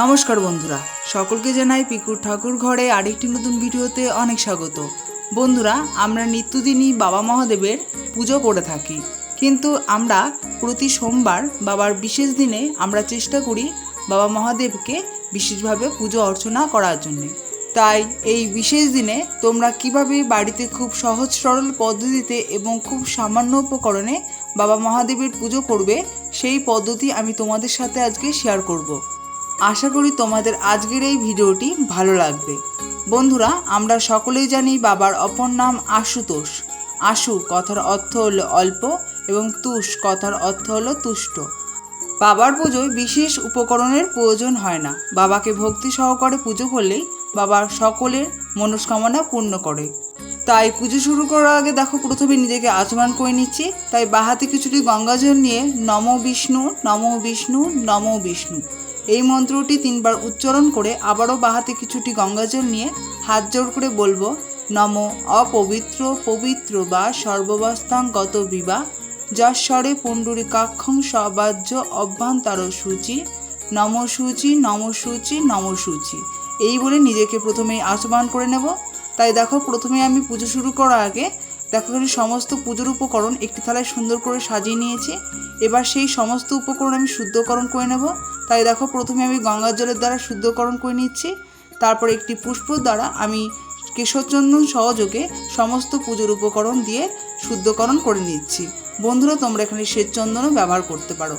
নমস্কার বন্ধুরা, সকলকে জানাই পিকুর ঠাকুর ঘরে আরেকটি নতুন ভিডিওতে অনেক স্বাগত। বন্ধুরা, আমরা নিত্যদিনই বাবা মহাদেবের পুজো করে থাকি। কিন্তু আমরা প্রতি সোমবার বাবার বিশেষ দিনে আমরা চেষ্টা করি বাবা মহাদেবকে বিশেষভাবে পুজো অর্চনা করার জন্যে। তাই এই বিশেষ দিনে তোমরা কীভাবে বাড়িতে খুব সহজ সরল পদ্ধতিতে এবং খুব সামান্য উপকরণে বাবা মহাদেবের পুজো করবে, সেই পদ্ধতি আমি তোমাদের সাথে আজকে শেয়ার করব। আশা করি তোমাদের আজকের এই ভিডিওটি ভালো লাগবে। বন্ধুরা, আমরা সকলেই জানি বাবার অপর নাম আশুতোষ। আশু কথার অর্থ হলো অল্প এবং তুষ কথার অর্থ হলো তুষ্ট। বাবার পুজোয় বিশেষ উপকরণের প্রয়োজন হয় না। বাবাকে ভক্তি সহকারে পুজো করলেই বাবার সকলের মনস্কামনা পূর্ণ করে। তাই পুজো শুরু করার আগে দেখো, প্রথমে নিজেকে আচমান করে নিচ্ছি। তাই বাহাতে কিছুটি গঙ্গাজল নিয়ে নম বিষ্ণু নম বিষ্ণু নম বিষ্ণু। এই মন্ত্রটি তিনবার উচ্চারণ করে আবারও বাহাতে কিছুটি গঙ্গাজল নিয়ে হাত জোড় করে বলব, নম অপবিত্র পবিত্র বা সর্ববাস্তাং গত বিবা যশ্বরে পুণ্ডরিকাক্ষং সবাজ্য অভ্যন্তর সূচি, নম সূচি নম সূচি নম সূচি। এই বলে নিজেকে প্রথমে আচমান করে নেব। তাই দেখো, প্রথমে আমি পুজো শুরু করার আগে দেখো এখানে সমস্ত পুজোর উপকরণ একটি থালায় সুন্দর করে সাজিয়ে নিয়েছি। এবার সেই সমস্ত উপকরণ আমি শুদ্ধকরণ করে নেব। তাই দেখো প্রথমে আমি গঙ্গার জলের দ্বারা শুদ্ধকরণ করে নিচ্ছি। তারপর একটি পুষ্প দ্বারা আমি কেশরচন্দন সহযোগে সমস্ত পুজোর উপকরণ দিয়ে শুদ্ধকরণ করে নিচ্ছি। বন্ধুরা, তোমরা এখানে শ্বেতচন্দনও ব্যবহার করতে পারো।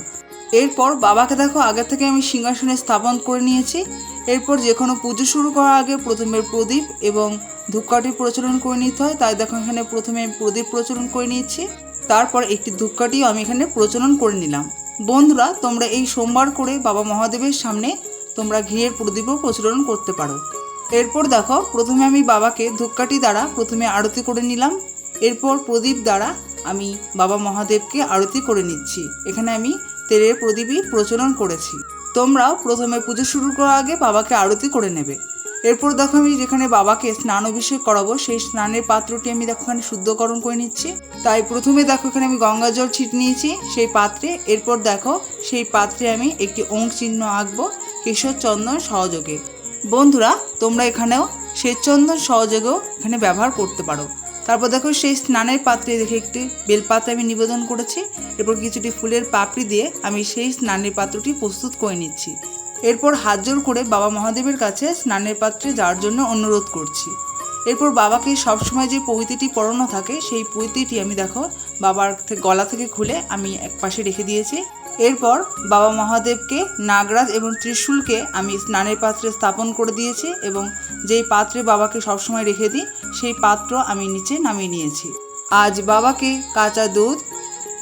এরপর বাবাকে দেখো, আগে থেকে আমি সিংহাসনে স্থাপন করে নিয়েছি। এরপর যে কোনো পুজো শুরু করার আগে প্রথমে প্রদীপ এবং ধূপকাঠি প্রচলন করে নিতে হয়। তাই দেখো, এখানে প্রথমে প্রদীপ প্রচলন করে নিয়েছি। তারপর একটি ধূপকাঠিও আমি এখানে প্রচলন করে নিলাম। বন্ধুরা, তোমরা এই সোমবার করে বাবা মহাদেবের সামনে তোমরা ঘিয়ের প্রদীপও প্রচলন করতে পারো। এরপর দেখো, প্রথমে আমি বাবাকে ধূপকাঠি দ্বারা প্রথমে আরতি করে নিলাম। এরপর প্রদীপ দ্বারা আমি বাবা মহাদেবকে আরতি করে নিচ্ছি। এখানে আমি তেলের প্রদীপই প্রচলন করেছি। তোমরাও প্রথমে পুজো শুরু করার আগে বাবাকে আরতি করে নেবে। এরপর দেখো আমি যেখানে বাবাকে স্নান অভিষেক করাবো, সেই স্নানের পাত্রটি আমি দেখো এখানে শুদ্ধকরণ করে নিচ্ছি। তাই প্রথমে দেখো এখানে আমি গঙ্গা জল ছিট নিয়েছি, সেই পাত্রে। এরপর দেখো সেই পাত্রে আমি একটি অঙ্ক চিহ্ন আঁকবো, কেশর চন্দন সহযোগে। বন্ধুরা, তোমরা এখানেও শ্বেতচন্দন সহযোগেও এখানে ব্যবহার করতে পারো। তারপর দেখো সেই স্নানের পাত্রে দেখে একটি বেলপাত্র আমি নিবেদন করেছি, এরপর কিছুটি ফুলের পাপড়ি দিয়ে আমি সেই স্নানের পাত্রটি প্রস্তুত করে নিচ্ছি। এরপর হাত জোর করে বাবা মহাদেবের কাছে স্নানের পাত্রে যাওয়ার জন্য অনুরোধ করছি। এরপর বাবাকে সবসময় যে পৈতিটি পরানো থাকে, সেই পৈতিটি আমি দেখো বাবার গলা থেকে খুলে আমি এক পাশে রেখে দিয়েছি। এরপর বাবা মহাদেবকে নাগরাজ এবং ত্রিশূলকে আমি স্নানের পাত্রে স্থাপন করে দিয়েছি এবং যেই পাত্রে বাবাকে সবসময় রেখে দিই, সেই পাত্র আমি নিচে নামিয়ে নিয়েছি। আজ বাবাকে কাঁচা দুধ,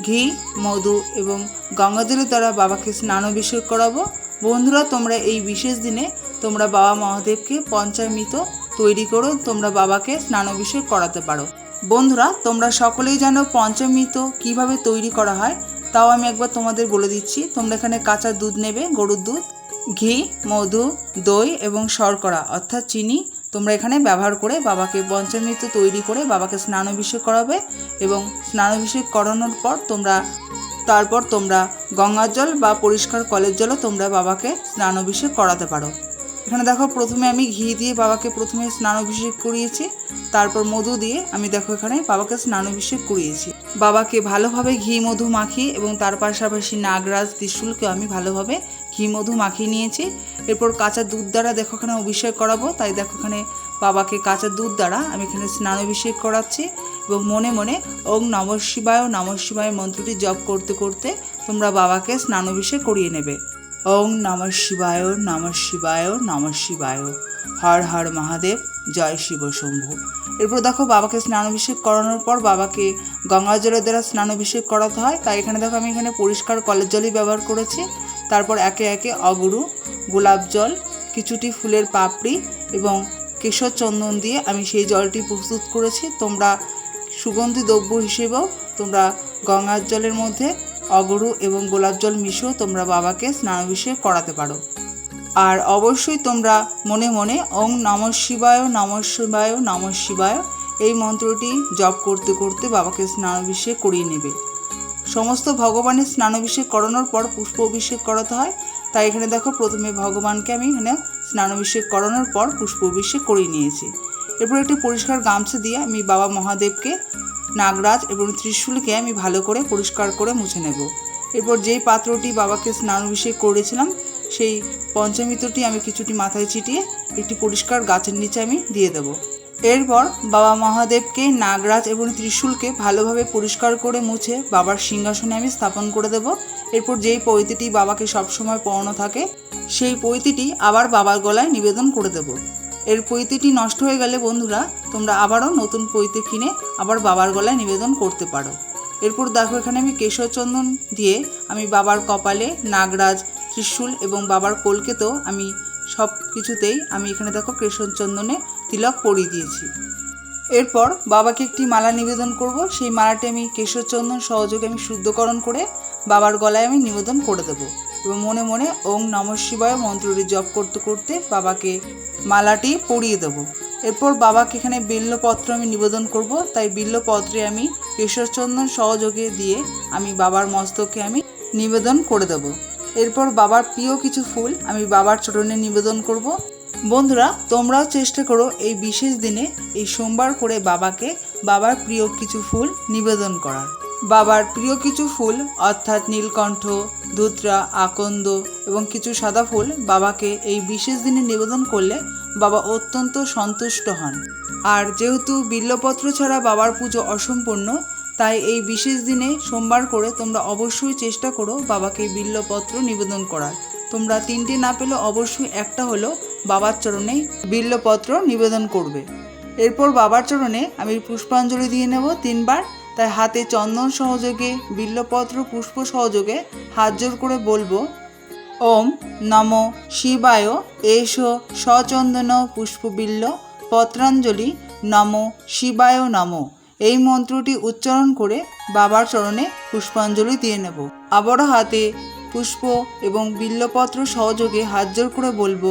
ঘি, মধু এবং গঙ্গাজলের দ্বারা বাবাকে স্নান অভিষেক করাবো। বন্ধুরা, তোমরা এই বিশেষ দিনে তোমরা বাবা মহাদেবকে পঞ্চামৃত তৈরি করো, তোমরা বাবাকে স্নান অভিষেক করাতে পারো। বন্ধুরা, তোমরা সকলেই জানো পঞ্চামৃত কীভাবে তৈরি করা হয়। তাও আমি একবার তোমাদের বলে দিচ্ছি, তোমরা এখানে কাঁচা দুধ নেবে, গরুর দুধ, ঘি, মধু, দই এবং শর্করা, অর্থাৎ চিনি তোমরা এখানে ব্যবহার করে বাবাকে পঞ্চামৃত তৈরি করে বাবাকে স্নান অভিষেক করাবে এবং স্নান অভিষেক করানোর পর তোমরা, তারপর তোমরা গঙ্গার জল বা পরিষ্কার কলের জলও তোমরা বাবাকে স্নান অভিষেক করাতে পারো। এখানে দেখো প্রথমে আমি ঘি দিয়ে বাবাকে প্রথমে স্নান অভিষেক করিয়েছি, তারপর মধু দিয়ে আমি দেখো এখানে বাবাকে স্নান অভিষেক করিয়েছি। বাবাকে ভালোভাবে ঘি মধু মাখিয়ে এবং তার পাশাপাশি নাগরাজ, ত্রিশুলকে আমি ভালোভাবে ঘি মধু মাখিয়ে নিয়েছি। এরপর কাঁচা দুধ দ্বারা দেখো এখানে অভিষেক করাবো, তাই দেখো এখানে বাবাকে কাঁচা দুধ দ্বারা আমি এখানে স্নান অভিষেক করাচ্ছি এবং মনে মনে ওং নম শিবায় নম শিবায় মন্ত্রটি জপ করতে করতে তোমরা বাবাকে স্নান অভিষেক করিয়ে নেবে। ওং নম শিবায় নম শিবায় নম শিবায়। হর হর মহাদেব, জয় শিব শম্ভু। এরপর দেখো বাবাকে স্নান অভিষেক করানোর পর বাবাকে গঙ্গা জলের দ্বারা স্নান অভিষেক করাতে হয়। তাই এখানে দেখো আমি এখানে পরিষ্কার কলের জলই ব্যবহার করেছি। তারপর একে একে অগুরু, গোলাপ জল, কিছুটি ফুলের পাপড়ি এবং কেশর চন্দন দিয়ে আমি সেই জলটি প্রস্তুত করেছি। তোমরা সুগন্ধি দ্রব্য হিসেবেও তোমরা গঙ্গার জলের মধ্যে অগরু এবং গোলাপ জল মিশিয়েও তোমরা বাবাকে স্নান স্নানাভিষেক করাতে পারো। আর অবশ্যই তোমরা মনে মনে ওং নম শিবায় নম শিবায় নম শিবায় এই মন্ত্রটি জপ করতে করতে বাবাকে স্নানাভিষেক করিয়ে নেবে। সমস্ত ভগবানের স্নানাভিষেক করানোর পর পুষ্প অভিষেক করাতে হয়। তাই এখানে দেখো প্রথমে ভগবানকে আমি এখানে স্নানাভিষেক করানোর পর পুষ্প অভিষেক করিয়ে নিয়েছি। এরপর একটি পরিষ্কার গামছা দিয়ে আমি বাবা মহাদেবকে, নাগরাজ এবং ত্রিশূলকে আমি ভালো করে পরিষ্কার করে মুছে নেব। এরপর যেই পাত্রটি বাবাকে স্নান অভিষেক করেছিলাম, সেই পঞ্চামৃতটি আমি কিছুটি মাথায় ছিটিয়ে একটি পরিষ্কার গাছের নিচে আমি দিয়ে দেব। এরপর বাবা মহাদেবকে, নাগরাজ এবং ত্রিশূলকে ভালোভাবে পরিষ্কার করে মুছে বাবার সিংহাসনে আমি স্থাপন করে দেব। এরপর যেই পৈতিটি বাবাকে সবসময় পড়ানো থাকে, সেই পৈতিটি আবার বাবার গলায় নিবেদন করে দেব। এর পৈতিটি নষ্ট হয়ে গেলে বন্ধুরা, তোমরা আবারও নতুন পৈতে কিনে আবার বাবার গলায় নিবেদন করতে পারো। এরপর দেখো এখানে আমি কেশর চন্দন দিয়ে আমি বাবার কপালে নাগরাজ, ত্রিশূল এবং বাবার কলকেতেও আমি সব কিছুতেই আমি এখানে দেখো কেশর চন্দনে তিলক পরিয়ে দিয়েছি। এরপর বাবাকে একটি মালা নিবেদন করব। সেই মালাটি আমি কেশরচন্দন সহযোগে আমি শুদ্ধকরণ করে বাবার গলায় আমি নিবেদন করে দেবো। এবং মনে মনে ওং নম শিবায় মন্ত্রটি জপ করতে করতে বাবাকে মালাটি পরিয়ে দেবো। এরপর বাবাকে এখানে বিল্লপত্র আমি নিবেদন করব। তাই বিল্লপত্রে আমি কেশরচন্দন সহযোগে দিয়ে আমি বাবার মস্তকে আমি নিবেদন করে দেব। এরপর বাবার প্রিয় কিছু ফুল আমি বাবার চরণে নিবেদন করব। বন্ধুরা, তোমরাও চেষ্টা করো এই বিশেষ দিনে এই সোমবার করে বাবাকে, বাবার প্রিয় কিছু ফুল নিবেদন করার। বাবার প্রিয় কিছু ফুল, অর্থাৎ নীলকণ্ঠ, ধুতরা, আকন্দ এবং কিছু সাদা ফুল বাবাকে এই বিশেষ দিনে নিবেদন করলে বাবা অত্যন্ত সন্তুষ্ট হন। আর যেহেতু বিল্লপত্র ছাড়া বাবার পুজো অসম্পূর্ণ, তাই এই বিশেষ দিনে সোমবার করে তোমরা অবশ্যই চেষ্টা করো বাবাকে বিল্লপত্র নিবেদন করার। তোমরা তিনটে না পেলে অবশ্যই একটা হলো বাবার চরণে বিল্লপত্র নিবেদন করবে। এরপর বাবার চরণে আমি পুষ্পাঞ্জলি দিয়ে নেব তিনবার। তাই হাতে চন্দন সহযোগে, বিল্লপত্র, পুষ্প সহযোগে হাত জোর করে বলব, ওম নম শিবায় এসো সচন্দন পুষ্পবিল্ল পত্রাঞ্জলি নম শিবায় নম। এই মন্ত্রটি উচ্চারণ করে বাবার চরণে পুষ্পাঞ্জলি দিয়ে নেব। আবারও হাতে পুষ্প এবং বিল্লপত্র সহযোগে হাত জোর করে বলব,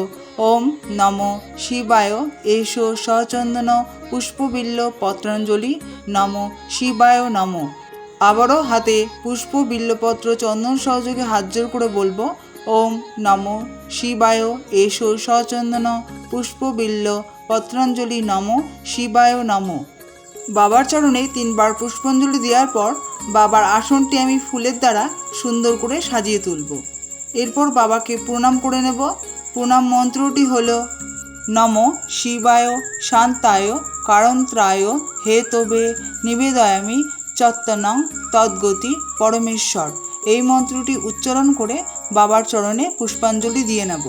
ওম নম শিবায়, এসো সচন্দন পুষ্পবিল্ল পত্রাঞ্জলি, নম শিবায় নম আবারও হাতে পুষ্প বিল্লপত্র চন্দন সহযোগে হাত জোর করে বলব, ওম নম শিবায়, এসো সচন্দন পুষ্প পুষ্পবিল্ল পত্রাঞ্জলি, নম শিবায় নম বাবার চরণে তিনবার পুষ্পাঞ্জলি দেওয়ার পর বাবার আসনটি আমি ফুলের দ্বারা সুন্দর করে সাজিয়ে তুলব। এরপর বাবাকে প্রণাম করে নেব। প্রণাম মন্ত্রটি হল, নম শিবায় শান্তায় কারন্ত্রায় হে তবে নিবেদয়ামি চত্তনং তদ্গতি পরমেশ্বর। এই মন্ত্রটি উচ্চারণ করে বাবার চরণে পুষ্পাঞ্জলি দিয়ে নেব।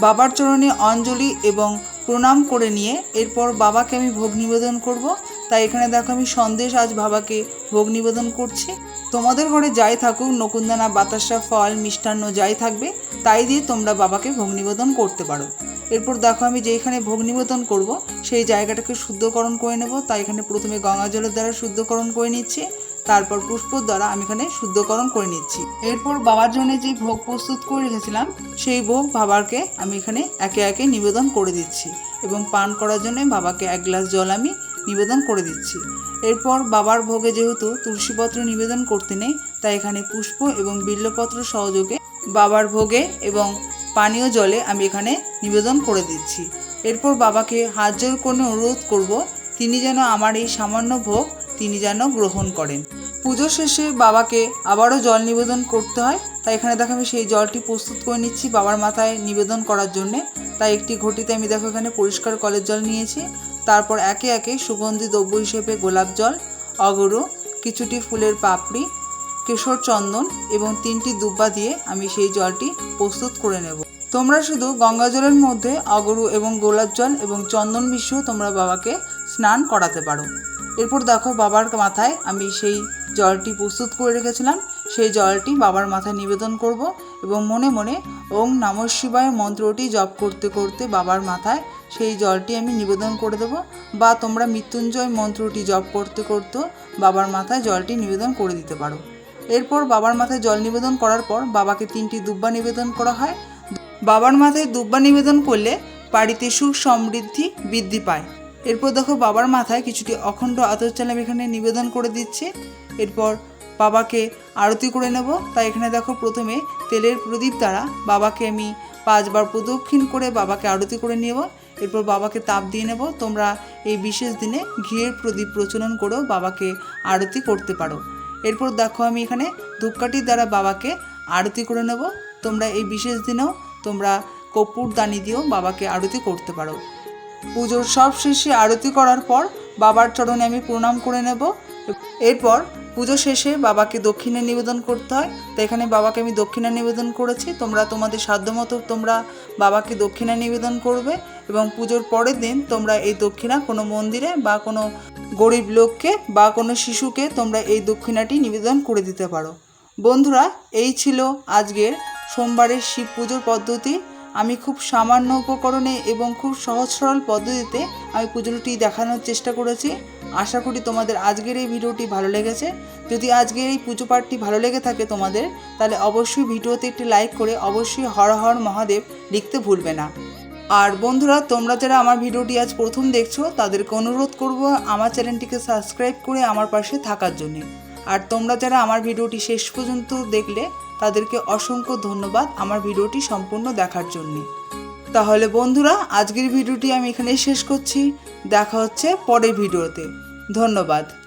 বাবার চরণে অঞ্জলি এবং প্রণাম করে নিয়ে এরপর বাবাকে আমি ভোগ নিবেদন করব। তাই এখানে দেখো আমি সন্দেশ আজ বাবাকে ভোগ নিবেদন করছি। তোমাদের ঘরে যাই থাকুক নকুন্দানা বাতাসা, ফল, মিষ্টান্ন যাই থাকবে, তাই দিয়ে তোমরা বাবাকে ভোগ নিবেদন করতে পারো। এরপর দেখো আমি যেখানে ভোগ নিবেদন করব, সেই জায়গাটাকে শুদ্ধকরণ করে নেব। তাই এখানে প্রথমে গঙ্গা জলের দ্বারা শুদ্ধকরণ করে নিচ্ছি, তারপর পুষ্পর দ্বারা আমি এখানে শুদ্ধকরণ করে নিচ্ছি। এরপর বাবার জন্য যে ভোগ প্রস্তুত করে রেখেছিলাম, সেই ভোগ বাবাকে আমি এখানে একে একে নিবেদন করে দিচ্ছি এবং পান করার জন্য বাবাকে এক গ্লাস জল আমি নিবেদন করে দিচ্ছি। এরপর বাবার ভোগে যেহেতু তুলসীপত্র নিবেদন করতে নেই, তাই এখানে পুষ্প এবং বিল্লপত্র সহযোগে বাবার ভোগে এবং পানীয় জলে আমি এখানে নিবেদন করে দিচ্ছি। এরপর বাবাকে হাত জোর করে অনুরোধ করব, তিনি যেন আমার এই সামান্য ভোগ তিনি যেন গ্রহণ করেন। পুজো শেষে বাবাকে আবারও জল নিবেদন করতে হয়। তাই এখানে দেখো আমি সেই জলটি প্রস্তুত করে নিচ্ছি বাবার মাথায় নিবেদন করার জন্যে। তাই একটি ঘটিতে আমি দেখো এখানে পরিষ্কার কলের জল নিয়েছি। তারপর একে একে সুগন্ধি দ্রব্য হিসেবে গোলাপ জল, অগরু, কিছুটি ফুলের পাপড়ি, কেশর চন্দন এবং তিনটি দুব্বা দিয়ে আমি সেই জলটি প্রস্তুত করে নেব। তোমরা শুধু গঙ্গা জলের মধ্যে অগরু এবং গোলাপ জল এবং চন্দন মিশ্র তোমরা বাবাকে স্নান করাতে পারো। এরপর দেখো বাবার মাথায় আমি সেই জলটি প্রস্তুত করে রেখেছিলাম। সেই জলটি বাবার মাথায় নিবেদন করব এবং মনে মনে ওং নম শিবায় মন্ত্রটি জপ করতে করতে বাবার মাথায় সেই জলটি আমি নিবেদন করে দেব। বা তোমরা মৃত্যুঞ্জয় মন্ত্রটি জপ করতে করতে বাবার মাথায় জলটি নিবেদন করে দিতে পারো। এরপর বাবার মাথায় জল নিবেদন করার পর বাবাকে তিনটি দুব্বা নিবেদন করা হয়। বাবার মাথায় দুব্বা নিবেদন করলে বাড়িতে সুখ সমৃদ্ধি বৃদ্ধি পায়। এরপর দেখো বাবার মাথায় কিছুটি অখণ্ড আতর চাল আমি এখানে নিবেদন করে দিচ্ছি। এরপর বাবাকে আরতি করে নেব। তাই এখানে দেখো প্রথমে তেলের প্রদীপ দ্বারা বাবাকে আমি পাঁচবার প্রদক্ষিণ করে বাবাকে আরতি করে নেব। এরপর বাবাকে তাপ দিয়ে নেব। তোমরা এই বিশেষ দিনে ঘিয়ের প্রদীপ প্রচলন করেও বাবাকে আরতি করতে পারো। এরপর দেখো আমি এখানে ধূপকাঠির দ্বারা বাবাকে আরতি করে নেব। তোমরা এই বিশেষ দিনেও তোমরা কর্পূর দানি দিয়েও বাবাকে আরতি করতে পারো। পুজোর সব শেষে আরতি করার পর বাবার চরণে আমি প্রণাম করে নেব। এরপর পুজো শেষে বাবাকে দক্ষিণে নিবেদন করতে হয়। তো এখানে বাবাকে আমি দক্ষিণা নিবেদন করেছি। তোমরা তোমাদের সাধ্যমতো তোমরা বাবাকে দক্ষিণা নিবেদন করবে এবং পুজোর পরের দিন তোমরা এই দক্ষিণা কোনো মন্দিরে বা কোনো গরিব লোককে বা কোনো শিশুকে তোমরা এই দক্ষিণাটি নিবেদন করে দিতে পারো। বন্ধুরা, এই ছিল আজকের সোমবারের শিব পুজোর পদ্ধতি। আমি খুব সামান্য উপকরণে এবং খুব সহজ সরল পদ্ধতিতে আমি পুজোটি দেখানোর চেষ্টা করেছি। আশা করি তোমাদের আজকের এই ভিডিওটি ভালো লেগেছে। যদি আজকের এই পুজো পাঠটি ভালো লেগে থাকে তোমাদের, তাহলে অবশ্যই ভিডিওতে একটি লাইক করে অবশ্যই হর হর মহাদেব লিখতে ভুলবে না। আর বন্ধুরা, তোমরা যারা আমার ভিডিওটি আজ প্রথম দেখছ, তাদেরকে অনুরোধ করব আমার চ্যানেলটিকে সাবস্ক্রাইব করে আমার পাশে থাকার জন্য। আর তোমরা যারা আমার ভিডিওটি শেষ পর্যন্ত দেখলে তাদেরকে অসংখ্য ধন্যবাদ আমার ভিডিওটি সম্পূর্ণ দেখার জন্য। তাহলে বন্ধুরা, আজকের ভিডিওটি আমি এখানে শেষ করছি। দেখা হচ্ছে পরের ভিডিওতে। ধন্যবাদ।